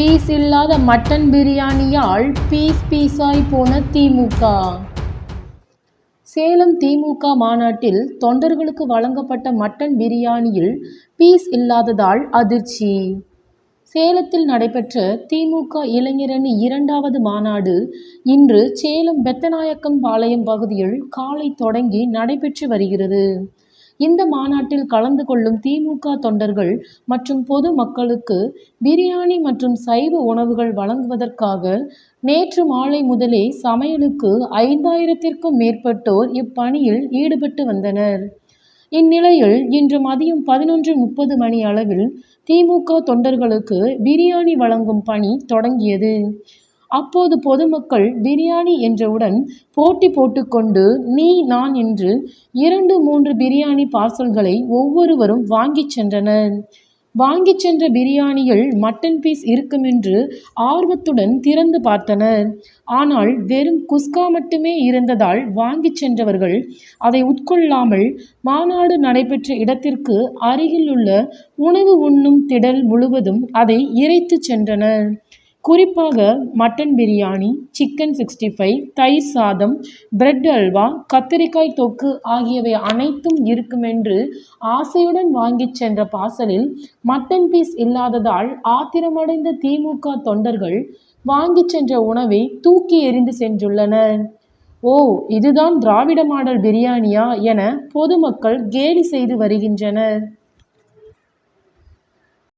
Piece இல்லாத mutton பிரியாணியால் piece பீஸாய் போன திமுக. சேலம் திமுக மாநாட்டில் தொண்டர்களுக்கு வழங்கப்பட்ட மட்டன் பிரியாணியில் பீஸ் இல்லாததால் அதிர்ச்சி. சேலத்தில் நடைபெற்ற திமுக இளைஞரணி இரண்டாவது மாநாடு இன்று சேலம் பெத்தநாயக்கம் பாளையம் பகுதியில் காலை தொடங்கி நடைபெற்று வருகிறது. இந்த மாநாட்டில் கலந்து கொள்ளும் திமுக தொண்டர்கள் மற்றும் பொது மக்களுக்கு பிரியாணி மற்றும் சைவ உணவுகள் வழங்குவதற்காக நேற்று மாலை முதலே சமையலுக்கு ஐந்தாயிரத்திற்கும் மேற்பட்டோர் இப்பணியில் ஈடுபட்டு வந்தனர். இந்நிலையில் இன்று மதியம் பதினொன்று முப்பது மணி அளவில் திமுக தொண்டர்களுக்கு பிரியாணி வழங்கும் பணி தொடங்கியது. அப்போது பொதுமக்கள் பிரியாணி என்றவுடன் போட்டி போட்டுக்கொண்டு நீ நான் என்று இரண்டு மூன்று பிரியாணி பார்சல்களை ஒவ்வொருவரும் வாங்கிச் சென்றனர். வாங்கிச் சென்ற பிரியாணியில் மட்டன் பீஸ் இருக்குமென்று ஆர்வத்துடன் திறந்து பார்த்தனர். ஆனால் வெறும் குஸ்கா மட்டுமே இருந்ததால் வாங்கிச் சென்றவர்கள் அதை உட்கொள்ளாமல் மாநாடு நடைபெற்ற இடத்திற்கு அருகிலுள்ள உணவு உண்ணும் திடல் முழுவதும் அதை இறைத்து சென்றனர். குறிப்பாக mutton biryani chicken sixty five தயிர் சாதம் பிரெட் அல்வா கத்தரிக்காய் தொக்கு ஆகியவை அனைத்தும் இருக்குமென்று ஆசையுடன் வாங்கிச் சென்ற பார்சலில் மட்டன் பீஸ் இல்லாததால் ஆத்திரமடைந்த திமுக தொண்டர்கள் வாங்கிச் சென்ற உணவை தூக்கி எறிந்து சென்றுள்ளனர். ஓ இதுதான் திராவிட மாடல் பிரியாணியா என பொதுமக்கள் கேலி செய்து வருகின்றனர்.